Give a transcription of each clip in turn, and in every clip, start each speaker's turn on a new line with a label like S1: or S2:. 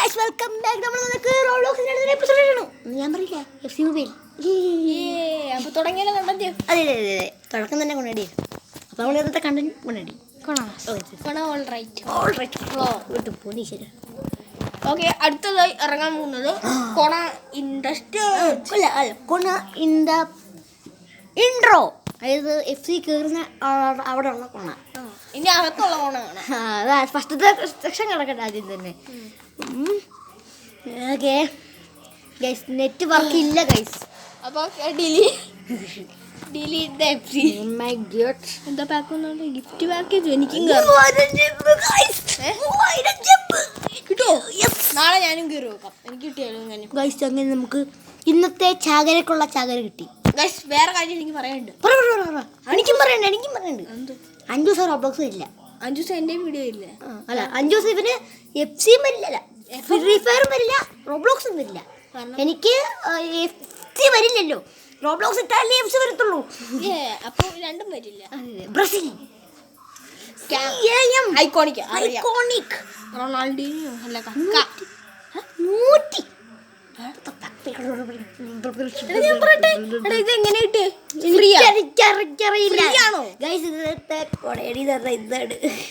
S1: Guys welcome back നമ്മൾ നിനക്ക് അടുത്തൊരു എപ്പിസോഡ് ആണ് ഞാൻ പറയില്ല എഫ് സി മൊബൈൽ
S2: അപ്പോൾ തുടങ്ങിയാലോ കണ്ടന്റ്
S1: അതെ അതെ അതെ തുടക്കം തന്നെ കൊണ്ടടി അപ്പോൾ നമ്മൾ ഇന്നത്തെ കണ്ടന്റ് കൊണ്ടടി
S2: ഓക്കെ അടുത്തതായി ഇറങ്ങാൻ പോകുന്നത് കൊണ
S1: അല്ല അല്ല കൊണ ഇൻ ദ ഇൻട്രോ. അതായത് എഫ് സി കയറുന്ന അവിടെ ഉള്ള കൊണ.
S2: ഇനി അകത്തുള്ള കൊണ കാണാം.
S1: ആ, അതാ ഫസ്റ്റത്തെ സെക്ഷൻ കിടക്കട്ടെ ആദ്യം തന്നെ. ഓക്കെ. ഗൈസ് നെറ്റ് വർക്ക് ഇല്ല ഗൈസ്
S2: അപ്പോൾ ഡിലി ഡിലീറ്റ്
S1: മൈ ഗോഡ്
S2: എന്താ ഗിഫ്റ്റ് പാക്കേജ് എനിക്കും കിട്ടുമോ നാളെ ഞാനും കയറി എനിക്ക് കിട്ടിയാലും
S1: ഗൈസ് അങ്ങനെ നമുക്ക് ഇന്നത്തെ ചാകരക്കുള്ള ചാകര കിട്ടി.
S2: ഗൈസ് വേറെ കാര്യം എനിക്ക് പറയാനുണ്ട്.
S1: പറ, പറ, പറ, പറ. എനിക്കും പറയണ്ട എനിക്കും പറയണ്ട്
S2: എന്ത്?
S1: അഞ്ചു ദിവസം റോബ്ലോക്സ് ഇല്ല.
S2: അഞ്ചു ദിവസം എന്റെ വീഡിയോ ഇല്ല
S1: അല്ല അഞ്ചു ദിവസം ഇവന് എഫ് സിയും വരില്ല ഫ്രീ ഫയറും വരില്ല റോബ്ലോക്സും വരില്ല. എനിക്ക് എഫ് സി വരില്ലല്ലോ. റോബ്ലോക്സ് ഇട്ടാലേ എഫ് സി വരത്തുള്ളൂ.
S2: അപ്പോൾ അപ്പൊ രണ്ടും വരില്ല.
S1: ബ്രസീൽ.
S2: Iconic
S1: iconic.
S2: റൊണാൾഡീനോ അല്ല
S1: നൂറ്റി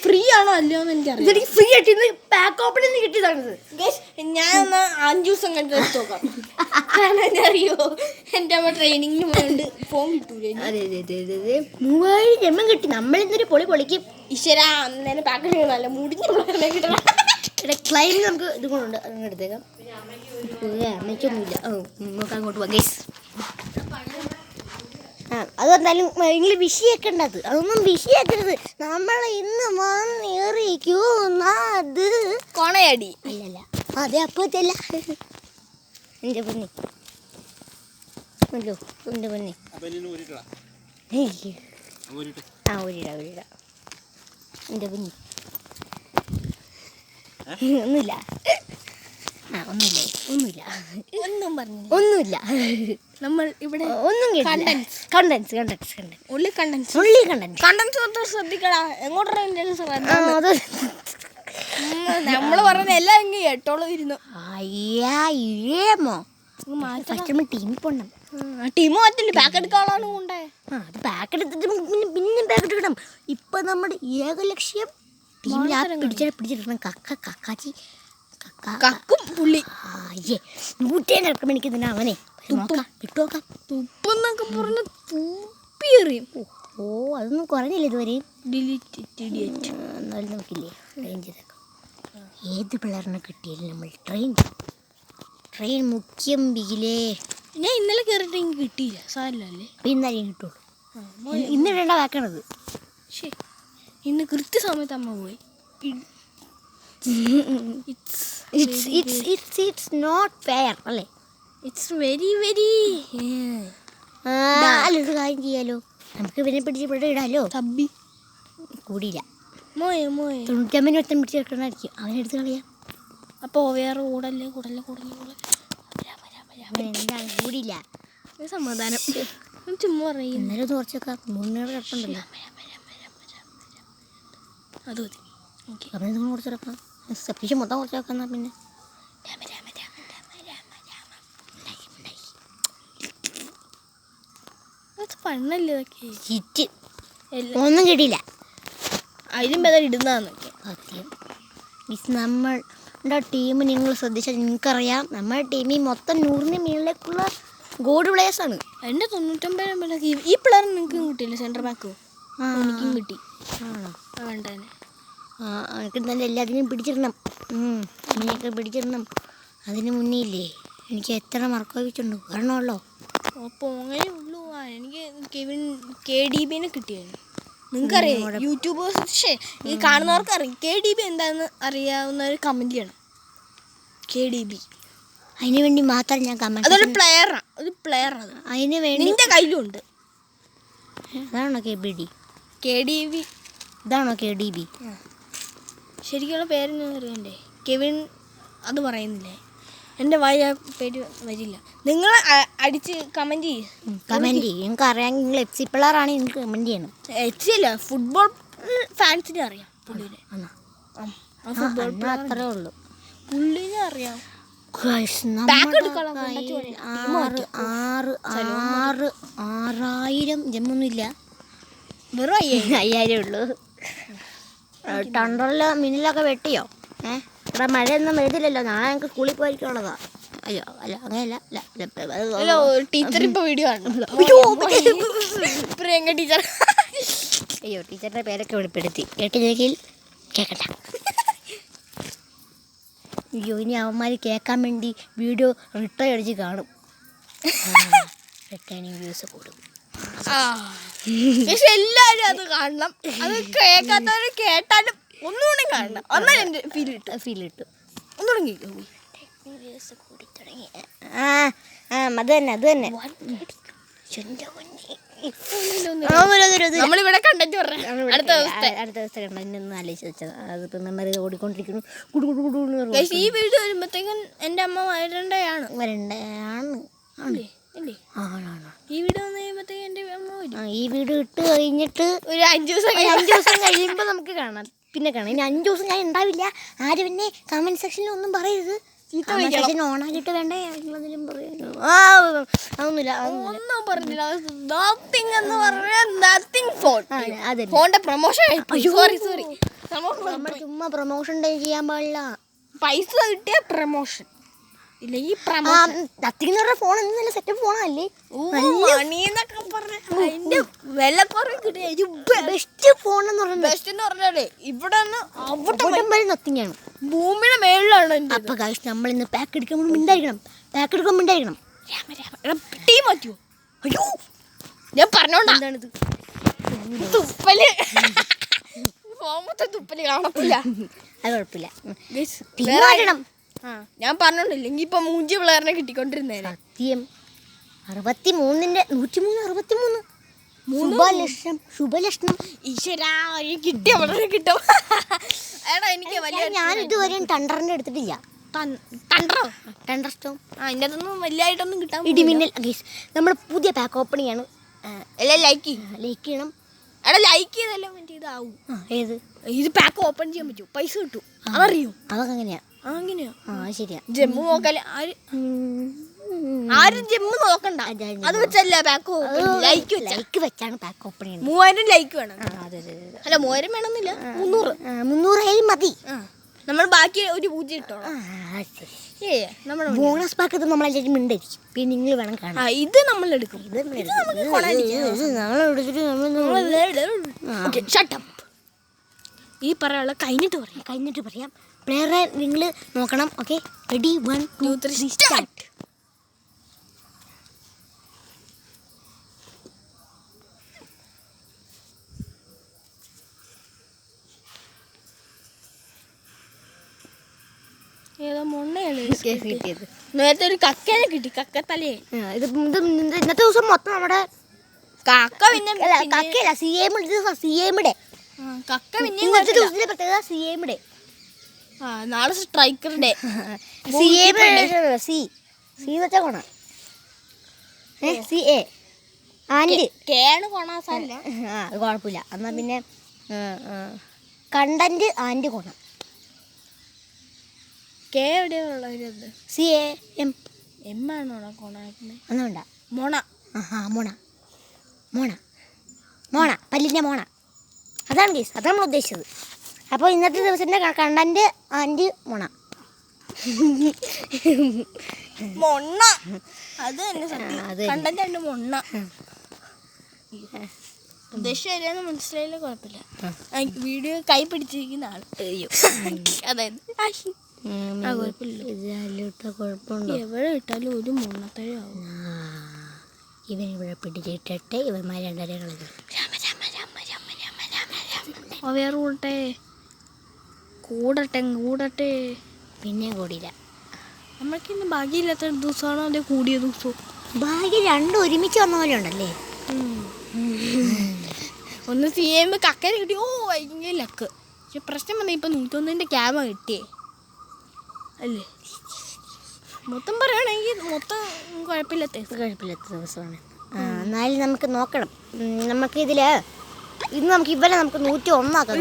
S2: ഫ്രീ ആണോ അല്ലയോ എന്ന് എനിക്കറിയാം
S1: ഫ്രീ ആയിട്ട് ഇന്ന് പാക്ക് ഓപ്പണിൽ നിന്ന് കിട്ടിയതാണിത്
S2: ഞാൻ അഞ്ചു ദിവസം എടുത്ത് നോക്കാം. കാരണം അറിയോ എന്റെ അമ്മ ട്രെയിനിങ്ങിന് പോയിട്ട് ഫോൺ കിട്ടൂലേ.
S1: അതെ അതെ അതെ അതെ അതെ. മൂവായിരം ജന്മം കിട്ടി. നമ്മൾ ഇന്നൊരു പൊളി പൊളിക്കും.
S2: ഈശ്വര അന്നേരം പാക്കറ്റ് നല്ല മുടിഞ്ഞ
S1: ക്ലൈമിൽ നമുക്ക് ഇത് കൊണ്ടുണ്ട്. അങ്ങനെ എടുത്തേക്കാം. അമ്മയ്ക്കൊന്നുമില്ല. ഓ നമുക്ക് അങ്ങോട്ട് പോകാം ഗൈസ് ആ അതെന്തായാലും നിങ്ങൾ വിഷയാക്കേണ്ടത് അതൊന്നും വിഷയാക്കരുത് നമ്മൾ ഇന്ന് വന്നേറിക്കുന്നത്
S2: കൊണയടി.
S1: അല്ലല്ല അതെ അപ്പോഴത്തല്ല എന്റെ പൊന്നി. അല്ലോ എന്റെ പൊന്നി. ആ ഒരിട ഒരിട എന്റെ പൊന്നി. ഒന്നുമില്ല. ആ ഒന്നുമില്ല. ഒന്നുമില്ല.
S2: ഒന്നും പറഞ്ഞു
S1: ഒന്നുമില്ല.
S2: നമ്മൾ ഇവിടെ
S1: ഒന്നും
S2: Contents.
S1: കണ്ടൻസ് കണ്ടൻസ് കണ്ടൻസ്
S2: ഉള്ളി കണ്ടൻസ്
S1: ഉള്ളി കണ്ടൻസ്
S2: കണ്ടൻസ് മൊത്തം ശ്രദ്ധിക്കടാ. എങ്ങോട്ടാണ് ശ്രദ്ധ നമ്മൾ പറഞ്ഞ എല്ലാം എങ്കിൽ എട്ടോളം ഇരുന്നു.
S1: അയ്യാ ഇഴേമോ ടീം ടീമിൽ പോകണം
S2: ടീം മാറ്റില്ല? പാക്ക് എടുക്കാളാണ് കൊണ്ടേ.
S1: ആ അത് പാക്കറ്റ് എടുത്തിട്ട് പിന്നെ പിന്നെ പാക്കറ്റ് ഇടണം ഇപ്പൊ നമ്മുടെ ഏക ലക്ഷ്യം ടീമിൽ പിടിച്ചിട്ട് പിടിച്ചിടണം. കക്ക കക്കാച്ചി. കക്ക
S2: പുള്ളി.
S1: അയ്യേ. നൂറ്റേ ഇറക്കം എനിക്ക് തന്നെ അവനെ നോക്കാം. വിട്ടോക്കാം
S2: തുപ്പെന്നൊക്കെ പറഞ്ഞ തുപ്പിയെറിയും
S1: ഓ അതൊന്നും കുറഞ്ഞില്ല ഇതുവരെ?
S2: ഡിലീറ്റ് ഡിലീറ്റ്
S1: എന്നാലും നോക്കില്ലേ ട്രെയിൻ ചെയ്തേക്കാം. ഏത് പിള്ളേറിനെ കിട്ടിയാലും നമ്മൾ ട്രെയിൻ ട്രെയിൻ മുഖ്യം ബിഗിലേ
S2: ഞാൻ ഇന്നലെ കയറിയിട്ട് എനിക്ക് കിട്ടിയില്ല. സാരില്ലല്ലേ
S1: ഇന്നലെ കിട്ടുള്ളൂ. ഇന്ന് ഇടേണ്ട വാക്കണത്.
S2: ശരി ഇന്ന് കൃത്യസമയത്ത് അമ്മ പോയി. It's
S1: it's it's it's it's not fair അല്ലേ?
S2: ഇറ്റ്സ് വെരി വെരി
S1: ആ, അല്ല ഒരു കാര്യം ചെയ്യാലോ. നമുക്ക് ഇവനെ പിടിച്ച് ഇവിടെ ഇടാലോ?
S2: തബി
S1: കൂടിയില്ല.
S2: മോയെ മോയെ.
S1: തൊണ്ണൂറ്റമ്പതിന് ഒരുത്തൻ പിടിച്ച് വെക്കണമായിരിക്കും. അവനെടുത്ത് കളയാം.
S2: അപ്പോൾ വേറെ കൂടല്ലേ കൂടല്ലേ കൂടല്ലേ കൂടല്ലേ
S1: കൂടിയില്ല.
S2: സമാധാനം. ചുമ്മാ പറയും
S1: ഇന്നലെ ഒന്ന് കുറച്ചൊക്കെ മൂന്നേറ് കിടപ്പുണ്ടല്ലോ
S2: അത് മതി. ഓക്കെ.
S1: അവനെ നിങ്ങൾ കുറച്ച് കിടക്കാം സഫീഷ് മൊത്തം കുറച്ച് വെക്കാം പിന്നെ
S2: രാമ രാമ രാമ രാമ രാമ രാമ പണ്ണല്ലേ ഇതൊക്കെ
S1: ചിറ്റ് ഒന്നും കിട്ടിയില്ല
S2: അതിലും ഭേദം ഇടുന്നതാന്നൊക്കെ
S1: സത്യം മിസ് നമ്മളുടെ ടീം നിങ്ങൾ ശ്രദ്ധിച്ചാൽ നിങ്ങൾക്കറിയാം. നമ്മുടെ ടീമിൽ മൊത്തം നൂറിന് മേളിലേക്കുള്ള ഗോഡ് പ്ലേയേഴ്സാണ്
S2: എന്റെ തൊണ്ണൂറ്റൊമ്പത് ഈ- പ്ലെയർ പിള്ളേർ നിങ്ങൾക്കും കിട്ടിയില്ല സെന്റർ ബാക്കോ എനിക്കും കിട്ടി.
S1: ആണോ?
S2: ആ
S1: എനിക്ക് നല്ല എല്ലാത്തിനും പിടിച്ചിടണം. അതിനെയൊക്കെ പിടിച്ചിടണം. അതിന് മുന്നേ ഇല്ലേ എനിക്ക് എത്ര മാർക്ക് വെച്ചിട്ടുണ്ട് വരണമല്ലോ.
S2: അപ്പോൾ അങ്ങനെ ഉള്ളൂ. ആ എനിക്ക് കെവിൻ കെ ഡി ബിനെ കിട്ടിയായിരുന്നു നിങ്ങൾക്കറിയാം? യൂട്യൂബേഴ്സ് പക്ഷേ ഈ കാണുന്നവർക്ക് അറിയാം കെ ഡി ബി എന്താണെന്ന് അറിയാവുന്ന ഒരു കമന്റ് ചെയ്യണം. K D B.
S1: അതിന് വേണ്ടി മാത്രം ഞാൻ കമന്റ്
S2: അതൊരു പ്ലെയറാണ് ഒരു പ്ലെയറാണ്
S1: അതിന് വേണ്ടി
S2: നിന്റെ കയ്യിലുണ്ട്.
S1: അതാണോ K B D?
S2: K D B.
S1: ഇതാണോ കെ ഡി ബി?
S2: ശരിക്കുള്ള പേര് ഞാൻ അറിയണ്ടേ? കെവിൻ അത് പറയുന്നില്ലേ? എന്റെ വായ പേര് വരില്ല. നിങ്ങൾ അടിച്ച് കമന്റ് ചെയ്യും.
S1: കമന്റ് ചെയ്യും. നിങ്ങൾക്ക് അറിയാമെങ്കിൽ നിങ്ങൾ എഫ് സി പിള്ളേറാണ് നിങ്ങൾക്ക് കമന്റ് ചെയ്യണം.
S2: എഫ് സി അല്ല ഫുട്ബോൾ ഫാൻസിനെ അറിയാം പുള്ളിനെ. ഫുട്ബോൾ
S1: അത്രേ ഉള്ളൂ.
S2: പുള്ളിനെ അറിയാം.
S1: ആറ് ആറ് ആറ് ആറായിരം ജമ്മൊന്നുമില്ല
S2: വെറും അയ്യേ
S1: അയ്യായിരം ഉള്ളൂ. ടണ്ടറിൽ മിന്നിലൊക്കെ വെട്ടിയോ? ഏ? ഇവിടെ മഴയൊന്നും വരുന്നില്ലല്ലോ നാളെ ഞങ്ങൾക്ക് സ്കൂളിൽ പോയിരിക്കുള്ളതാ അയ്യോ അല്ല അങ്ങനെയല്ല. അല്ല,
S2: ടീച്ചർ ഇപ്പൊ വീഡിയോ
S1: ആണ്
S2: പ്രിയങ്ക ടീച്ചർ.
S1: അയ്യോ ടീച്ചറിന്റെ പേരൊക്കെ വെളിപ്പെടുത്തി. കേട്ടില്ലെങ്കിൽ കേക്കണ്ട. അയ്യോ ഇനി അവന്മാർ കേൾക്കാൻ വേണ്ടി വീഡിയോ റിട്ടേൺ അടിച്ച് കാണും. റിട്ടേണിങ് വ്യൂസ് കൂടും.
S2: പക്ഷെ എല്ലാരും അത് കാണണം. അത് കേൾക്കാത്തവര് കേട്ടാലും ഒന്നുകൂടി കാണണം. ഒന്നാലും എന്റെ ഫീൽ കിട്ടും
S1: ഫീൽ കിട്ടും
S2: ഒന്നുകൂടി കേൾക്കും
S1: ആ ആ അത് തന്നെ അത് തന്നെ. എന്റെ.
S2: നമ്മളിവിടെ പറഞ്ഞ. അടുത്ത ദിവസത്തെ.
S1: അടുത്ത ദിവസത്തെ കണ്ട? ഇന്നൊന്നും ആലോചിച്ച് വെച്ചത്. അതിപ്പോൾ നമ്മൾ ഓടിക്കൊണ്ടിരിക്കുന്നു.
S2: ഈ വീഡിയോ വരുമ്പോഴത്തേക്കും എന്റെ അമ്മ വരണ്ടയാണ്.
S1: വരണ്ടയാണ്. ആണ്.
S2: ഈ വീഡിയോ വന്ന് കഴിയുമ്പോഴത്തേക്കും അമ്മ
S1: ആ ഈ വീട് ഇട്ട് കഴിഞ്ഞിട്ട്
S2: ഒരു അഞ്ചു ദിവസം
S1: അഞ്ചു ദിവസം കഴിയുമ്പോൾ നമുക്ക് കാണാം. പിന്നെ കാണാം. ഇനി അഞ്ച് ദിവസം ഞാൻ ഉണ്ടാവില്ല. ആരും പിന്നെ കമന്റ് സെക്ഷനിൽ ഒന്നും പറയരുത്. വേണ്ടേ? ആ അതൊന്നുമില്ല
S2: ഒന്നും പറഞ്ഞില്ല. നത്തിങ് എന്ന് പറഞ്ഞാൽ നത്തിങ് ഫോൺ
S1: ആ,
S2: ഫോണിന്റെ പ്രൊമോഷൻ സോറി സോറി
S1: നമ്മൾ ചുമ്മാ പ്രൊമോഷൻ ചെയ്യാൻ പാടില്ല.
S2: പൈസ കിട്ടിയ പ്രൊമോഷൻ ഇല്ലെങ്കിൽ
S1: എന്ന് പറഞ്ഞ ഫോൺ എന്ത് നല്ല സെറ്റപ്പ് ഫോണല്ലേ
S2: മണിന്നൊക്കെ പറഞ്ഞ അതിന്റെ വില കുറവ് കിട്ടിയ
S1: ബെസ്റ്റ് ഫോൺ എന്ന് പറയുന്നത്
S2: ബെസ്റ്റ് എന്ന് പറഞ്ഞാലേ ഇവിടെ അവിടെ
S1: വരെ നത്തിങ് ആണ്
S2: ഭൂമിയുടെ മേളിലാണ്
S1: അപ്പൊ കാശ് നമ്മൾ ഇന്ന് പാക്ക് എടുക്കുമ്പോൾ മിണ്ടായിരിക്കണം. പാക്ക് എടുക്കുമ്പോൾ മിണ്ടായിരിക്കണം.
S2: ടീ മാറ്റുമോ അയ്യോ ഞാൻ
S1: പറഞ്ഞോണ്ടാണിത്
S2: തുപ്പൽ. ഫോമത്തെ തുപ്പൽ കാണത്തില്ല.
S1: അത് കുഴപ്പമില്ല. ഉം.
S2: ഞാൻ പറഞ്ഞോണ്ടില്ലെങ്കി ഇപ്പൊ മൂഞ്ചി പിള്ളേറിനെ കിട്ടിക്കൊണ്ടിരുന്നേ
S1: സത്യം. അറുപത്തി മൂന്നിന്റെ നൂറ്റി മൂന്ന്? അറുപത്തി മൂന്ന് ശുഭലക്ഷണം ശുഭലക്ഷണം.
S2: ഈശ്വരാ കിട്ടിയ വളരെ കിട്ടും. എടാ എനിക്ക് വലിയ
S1: ഞാൻ ഇതുവരെയും ടണ്ടറിന്റെ എടുത്തിട്ടില്ല.
S2: കണ്ടോ
S1: ടണ്ടർ സ്റ്റോം
S2: ആ അതിന്റെ അതൊന്നും വലിയതായിട്ടൊന്നും കിട്ടാൻ
S1: ഇടിമിന്നൽ ഗൈസ് നമ്മുടെ പുതിയ പാക്ക് ഓപ്പണിംഗ് ആണ്
S2: എല്ലാം ലൈക്ക്
S1: ലൈക്ക് ചെയ്യണം.
S2: എടാ ലൈക്ക് ചെയ്തെല്ലാം ഇതാവും
S1: ഏത്?
S2: ഇത് പാക്ക് ഓപ്പൺ ചെയ്യാൻ പറ്റും. പൈസ കിട്ടും. അതറിയോ?
S1: അതൊക്കെ അങ്ങനെയാ
S2: ആ അങ്ങനെയാ.
S1: ആ ശരിയാ.
S2: ജമ്മു നോക്കൽ ആര്? ജമ്മു നോക്കണ്ട. അത് വെച്ചല്ല പാക്ക് ലൈക്ക്
S1: ലൈക്ക് വെച്ചാണ് പാക്ക് ഓപ്പൺ ചെയ്യുന്നത്
S2: മൂവായിരം ലൈക്ക് വേണം. അല്ല മൂവായിരം വേണമെന്നില്ല. മുന്നൂറ്.
S1: മുന്നൂറ് ആയാലും മതി.
S2: നമ്മൾ ബാക്കി ഒരു പൂജ്യം ഏ
S1: ബോണസ് പാക്ക് ഇത് നമ്മളെല്ലാവരും മിണ്ടായിരിക്കും. പിന്നെ നിങ്ങൾ വേണം കാണാൻ.
S2: ഇത് നമ്മൾ എടുക്കും.
S1: ഇത് നമ്മൾ എടുത്തിട്ട് നമ്മൾ
S2: up. ഈ പറയാനുള്ള കഴിഞ്ഞിട്ട് പറയാം
S1: കഴിഞ്ഞിട്ട് പറയാം. പ്ലെയറെ നിങ്ങൾ നോക്കണം okay ready one two
S2: three start start. ഏതോ മൊണ്ണയാണ്
S1: കിട്ടിയത്.
S2: നേരത്തെ ഒരു കക്കേനെ കിട്ടി കക്കത്തലേ.
S1: ആ, ഇത് ഇന്നത്തെ ദിവസം മൊത്തം നമ്മുടെ
S2: കാക്ക പിന്നെ
S1: കക്കയല്ല സി എം സി എമ്മിടെ
S2: കക്ക
S1: ഇന്നത്തെ പ്രത്യേകത സി
S2: ആ നാളെ striker day.
S1: C M C C എന്ന് വെച്ചാൽ കൊണ. A C A and.
S2: കൊണാസല്ല
S1: ആ അത് കുഴപ്പമില്ല. എന്നാൽ പിന്നെ കണ്ടന്റ് ആൻഡ് കൊണ.
S2: കെ എവിടെയുള്ളത്
S1: സി എ എം
S2: എം ആണോ കൊണാക്കുന്നത്?
S1: ഒന്നും മോണ.
S2: മൊണ
S1: ആഹാ മോണ. മോണ. മോണ. പല്ലിന്റെ മോണ. അതാണ് കേസ് അതാണ് നമ്മൾ ഉദ്ദേശിച്ചത്. അപ്പോൾ ഇന്നത്തെ ദിവസത്തിന്റെ കണ്ടന്റ് ആന്റി മുണ.
S2: മൊണ്ണ അത് തന്നെ സത്യം. കണ്ടന്റ് ഉണ്ട് മൊണ്ണ ഉദ്ദേശം മനസ്സിലായില്ല കുഴപ്പമില്ല. വീഡിയോ കൈ പിടിച്ചിരിക്കുന്ന ആൾ അതായത് എവിടെ ഇട്ടാലും ഒരു മൂന്നത്തഴ
S1: ആവും ഇവൻ ഇവിടെ പിടിച്ചിട്ടെ ഇവന്മാർ രണ്ടര കളഞ്ഞു.
S2: വേറെ കൂടട്ടെ കൂടട്ടെ കൂടട്ടെ.
S1: പിന്നെ കൂടിയില്ല.
S2: നമ്മൾക്ക് ഇന്ന് ഭാഗ്യമില്ലാത്ത ദിവസമാണോ അതേ കൂടിയ ദിവസവും
S1: ഭാഗ്യം രണ്ടും ഒരുമിച്ച് വന്ന പോലെ ഉണ്ടല്ലേ?
S2: ഒന്ന് സി എം കക്കര കിട്ടി. ഓ ഭയങ്കര ലക്ക്. പക്ഷെ പ്രശ്നം വന്നാൽ ഇപ്പം നൂറ്റൊന്നിന്റെ ക്യാമ കിട്ടിയേ. അല്ലേ? മൊത്തം പറയുകയാണെങ്കിൽ മൊത്തം കുഴപ്പമില്ലാത്ത
S1: കുഴപ്പമില്ലാത്ത ദിവസമാണ്. ആ, എന്നാലും നമുക്ക് നോക്കണം. നമുക്കിതിൽ നമുക്ക് ഇതിൽ ഇന്ന് നമുക്ക് ഇവരെ നമുക്ക് നൂറ്റി ഒന്നാക്കാം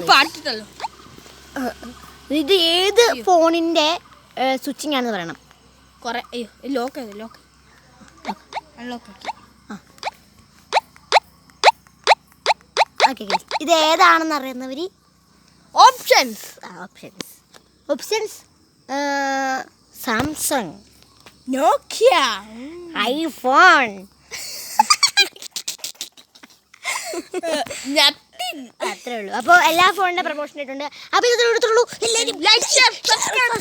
S1: ഇത് ഏത് ഫോണിന്റെ സ്വിച്ചിങ് ആണെന്ന് പറയണം?
S2: കുറെ ലോക്ക് ലോക്ക് അൺലോക്ക്
S1: ഓക്കെ ഇത് ഏതാണെന്ന് അറിയുന്നവർ
S2: options
S1: options options Samsung
S2: Nokia
S1: iPhone അത്രേ ഉള്ളൂ അപ്പോൾ എല്ലാ ഫോണിന്റെ പ്രൊമോഷൻ ഇട്ടുണ്ട് അപ്പോൾ ഇത് എടുത്തുള്ളൂ എല്ലാവരും
S2: ലൈക്ക് ഷെയർ സബ്സ്ക്രൈബ്